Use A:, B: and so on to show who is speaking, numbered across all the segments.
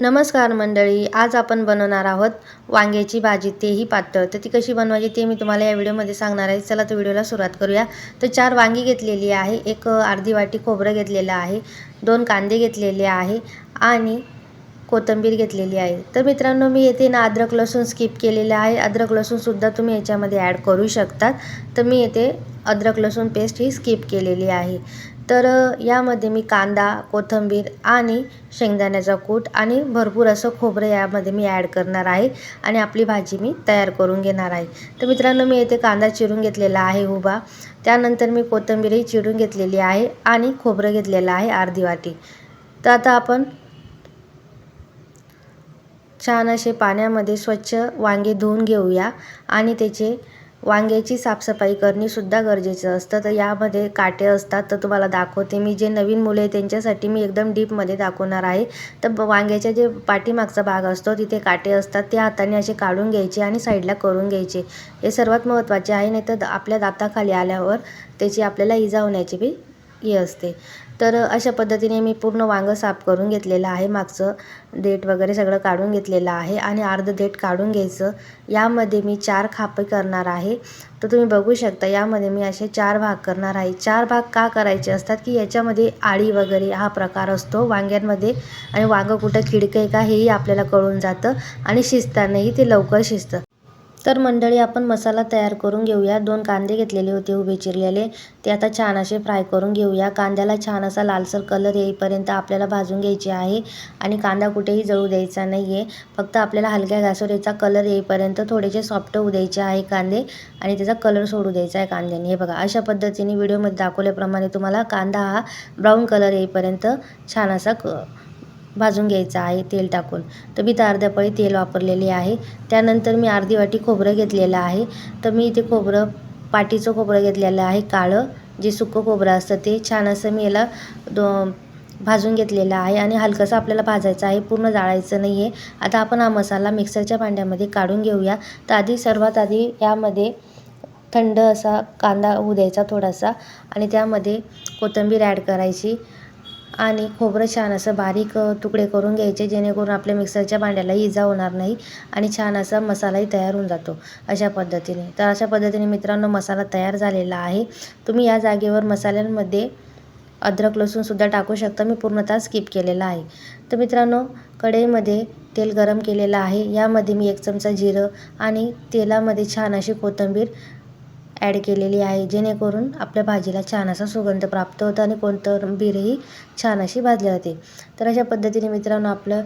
A: नमस्कार मंडळी आज आपण बनवणार आहोत वांग्याची भाजी. तेही पातळ. तर ती कशी बनवायची ते मी तुम्हाला या व्हिडिओमध्ये सांगणार आहे. चला तर व्हिडिओला सुरुवात करूया. तर चार वांगी घेतलेली आहे. एक अर्धी वाटी खोबरं घेतलेलं आहे. दोन कांदे घेतलेले आहे. आणि कोथिंबीर घेतलेली आहे. तर मित्रांनो मी येथे ना अद्रक लसूण स्किप केलेलं आहे. अद्रक लसूणसुद्धा तुम्ही याच्यामध्ये ॲड करू शकतात. तर मी येथे अद्रक लसूण पेस्ट ही स्किप केलेली आहे. तर यामध्ये मी कांदा कोथिंबीर आणि शेंगदाण्याचा कूट आणि भरपूर असं खोबरं यामध्ये मी ॲड करणार आहे आणि आपली भाजी मी तयार करून घेणार आहे. तर मित्रांनो मी येथे कांदा चिरून घेतलेला आहे उभा. त्यानंतर मी कोथिंबीरही चिरून घेतलेली आहे आणि खोबरं घेतलेलं आहे अर्धी वाटी. तर आता आपण छान असे पाण्यामध्ये स्वच्छ वांगे धुवून घेऊया आणि त्याचे वांग्याची साफसफाई करणेसुद्धा गरजेचं असतं. तर यामध्ये काटे असतात तर तुम्हाला दाखवते. मी जे नवीन मुले आहे त्यांच्यासाठी मी एकदम डीपमध्ये दाखवणार आहे. तर वांग्याच्या जे पाठीमागचा भाग असतो तिथे काटे असतात. ते हाताने असे काढून घ्यायचे आणि साईडला करून घ्यायचे. हे सर्वात महत्त्वाचे आहे नाही तर आपल्या दाताखाली आल्यावर त्याची आपल्याला इजा होण्याची बी हे असते. तर अशा पद्धतीने मी पूर्ण वांगं साफ करून घेतलेलं आहे. मागचं देठ वगैरे सगळं काढून घेतलेलं आहे आणि अर्ध देठ काढून घ्यायचं. यामध्ये मी चार खापे करणार आहे. तर तुम्ही बघू शकता यामध्ये मी असे चार भाग करणार आहे. चार भाग का करायचे असतात की याच्यामध्ये आळी वगैरे हा प्रकार असतो वांग्यांमध्ये आणि वांगं कुठं खिडकं आहे का हेही आपल्याला कळून जातं आणि शिजतानाही ते लवकर शिजतं. तर मंडळी आपण मसाला तयार करून घेऊया. दोन कांदे घेतलेले होते उभे चिरलेले. ते आता छान असे फ्राय करून घेऊया. कांद्याला छान असा लालसर कलर येईपर्यंत आपल्याला भाजून घ्यायचे आहे आणि कांदा कुठेही जळू द्यायचा नाही आहे फक्त आपल्याला हलक्या गॅसवर याचा कलर येईपर्यंत थोडेसे सॉफ्ट होऊ द्यायचे आहे कांदे आणि त्याचा कलर सोडू द्यायचा आहे कांद्याने. हे बघा अशा पद्धतीने व्हिडिओमध्ये दाखवल्याप्रमाणे तुम्हाला कांदा हा ब्राऊन कलर येईपर्यंत छान असा क भाजून घ्यायचा आहे तेल टाकून. तर मी तर अर्ध्या पळी तेल वापरलेले आहे. त्यानंतर मी अर्धी वाटी खोबरं घेतलेलं आहे. तर मी इथे खोबरं पाटीचं खोबरं घेतलेलं आहे काळं. जे सुकं खोबरं असतं ते छान असं मी याला दो भाजून घेतलेलं आहे. आणि हलकंसं आपल्याला भाजायचं आहे पूर्ण जाळायचं नाही आहे आता आपण हा मसाला मिक्सरच्या भांड्यामध्ये काढून घेऊया. तर आधी सर्वात आधी यामध्ये थंड असा कांदा होऊ द्यायचा थोडासा. आणि त्यामध्ये कोथिंबीर ॲड करायची. आणि खोबरं छान असं बारीक तुकडे करून घ्यायचे जेणेकरून आपल्या मिक्सरच्या भांड्याला इजा होणार नाही आणि छान असा मसालाही तयार होऊन जातो अशा पद्धतीने. तर अशा पद्धतीने मित्रांनो मसाला तयार झालेला आहे. तुम्ही या जागेवर मसाल्यांमध्ये अद्रक लसूणसुद्धा टाकू शकता. मी पूर्णतः स्किप केलेला आहे. तर मित्रांनो कढईमध्ये तेल गरम केलेलं आहे. यामध्ये मी एक चमचा जिरं आणि तेलामध्ये छान अशी कोथिंबीर ॲड केलेली आहे. जेणेकरून आपल्या भाजीला छान असा सुगंध प्राप्त होतो आणि कोणतं कोथिंबीरही छान अशी भाजली जाते. तर अशा पद्धतीने मित्रांनो आपलं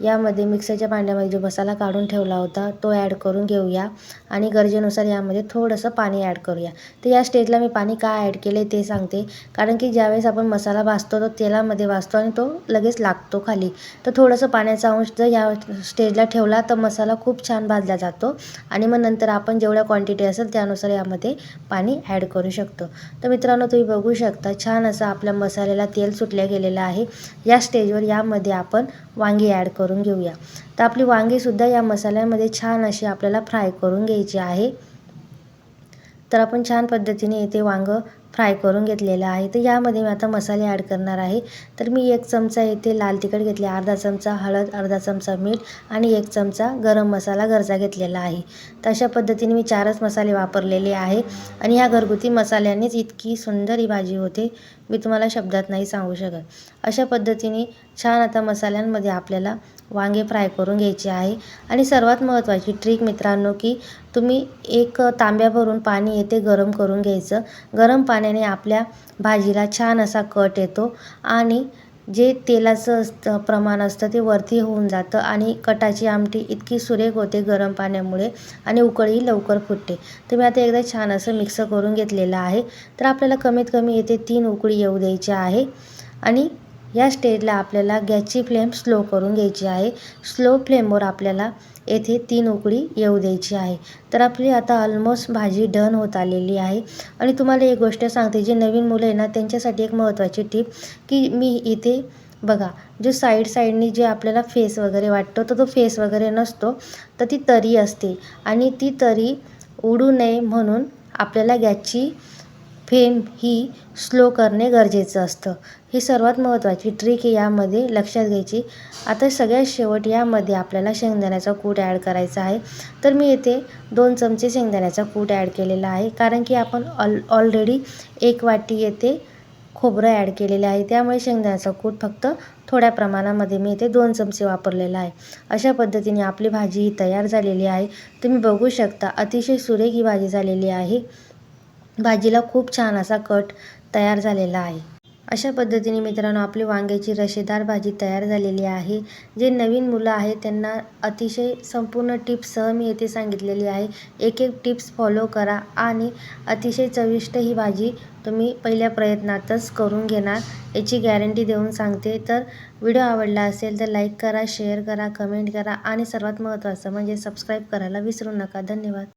A: यामध्ये मिक्सरच्या भांड्यामध्ये जो मसाला काढून ठेवला होता तो ॲड करून घेऊया. आणि गरजेनुसार यामध्ये थोडंसं पाणी ॲड करूया. तर या स्टेजला मी पाणी का ॲड केले ते सांगते. कारण की ज्यावेळेस आपण मसाला भाजतो तो तेलामध्ये भाजतो आणि तो लगेच लागतो खाली. तर थोडंसं पाण्याचा अंश जर या स्टेजला ठेवला तर मसाला खूप छान भाजला जातो. आणि मग नंतर आपण जेवढ्या क्वांटिटी असेल त्यानुसार यामध्ये पाणी ॲड करू शकतो. तर मित्रांनो तुम्ही बघू शकता छान असं आपल्या मसाल्याला तेल सुटल्या गेलेलं आहे. या स्टेजवर यामध्ये आपण वांगी ॲड करू करून घेऊया. तर आपली वांगीसुद्धा या मसाल्यामध्ये छान अशी आपल्याला फ्राय करून घ्यायची आहे. तर आपण छान पद्धतीने इथे वांगं फ्राय करून घेतलेलं आहे. तर यामध्ये मी आता मसाले ॲड करणार आहे. तर मी एक चमचा येथे लाल तिखट घेतले अर्धा चमचा हळद अर्धा चमचा मीठ आणि एक चमचा गरम मसाला घरचा घेतलेला आहे. तर अशा पद्धतीने मी चारच मसाले वापरलेले आहे. आणि ह्या घरगुती मसाल्यांनीच इतकी सुंदर ही भाजी होते. मी तुम्हाला शब्दात नाही सांगू शकत. अशा पद्धतीने छान आता मसाल्यांमध्ये आपल्याला वांगे फ्राय करून घ्यायचे आहे. आणि सर्वात महत्त्वाची ट्रिक मित्रांनो की तुम्ही एक तांब्या भरून पाणी येते गरम करून घ्यायचं. गरम पाण्याने आपल्या भाजीला छान असा कट येतो. आणि जे तेलाचं असतं प्रमाण असतं ते वरती होऊन जातं आणि कटाची आमटी इतकी सुरेख होते गरम पाण्यामुळे आणि उकळी लवकर फुटते. तर मी आता एकदा छान असं मिक्स करून घेतलेलं आहे. तर आपल्याला कमीत कमी येते तीन उकळी येऊ द्यायची आहे. आणि या स्टेजला आपल्याला गॅसची फ्लेम स्लो करून घ्यायची आहे. स्लो फ्लेमवर आपल्याला येथे तीन उकळी येऊ द्यायची आहे. तर आपली आता ऑलमोस्ट भाजी डन होत आलेली आहे. आणि तुम्हाला एक गोष्ट सांगते जे नवीन मुलं आहे ना त्यांच्यासाठी एक महत्त्वाची टीप की मी इथे बघा जो साईड साईडनी जे आपल्याला फेस वगैरे वाटतो तर तो फेस वगैरे नसतो तर ती तरी असते. आणि ती तरी उडू नये म्हणून आपल्याला गॅसची फेम ही स्लो करणे गरजेचं असतं. ही सर्वात महत्त्वाची ट्रिक आहे यामध्ये लक्षात घ्यायची. आता सगळ्यात शेवट यामध्ये आपल्याला शेंगदाण्याचा कूट ॲड करायचा आहे. तर मी येथे दोन चमचे शेंगदाण्याचा कूट ॲड केलेला आहे. कारण की आपण ऑल ऑलरेडी एक वाटी येथे खोबरं ॲड केलेलं आहे. त्यामुळे शेंगदाण्याचा कूट फक्त थोड्या प्रमाणामध्ये मी इथे दोन चमचे वापरलेला आहे. अशा पद्धतीने आपली भाजी ही तयार झालेली आहे. तुम्ही बघू शकता अतिशय सुरेख ही भाजी झालेली आहे. भाजीला खूप छान असा कट तयार झालेला आहे. अशा पद्धतीने मित्रांनो आपली वांग्याची रशेदार भाजी तयार झालेली आहे. जे नवीन मुलं आहेत त्यांना अतिशय संपूर्ण टिप्ससह मी येथे सांगितलेली आहे. एक एक टिप्स फॉलो करा आणि अतिशय चविष्ट ही भाजी तुम्ही पहिल्या प्रयत्नातच करून घेणार. याची गॅरंटी देऊन सांगते. तर व्हिडिओ आवडला असेल तर लाईक करा शेअर करा कमेंट करा आणि सर्वात महत्त्वाचं म्हणजे सबस्क्राईब करायला विसरू नका. धन्यवाद.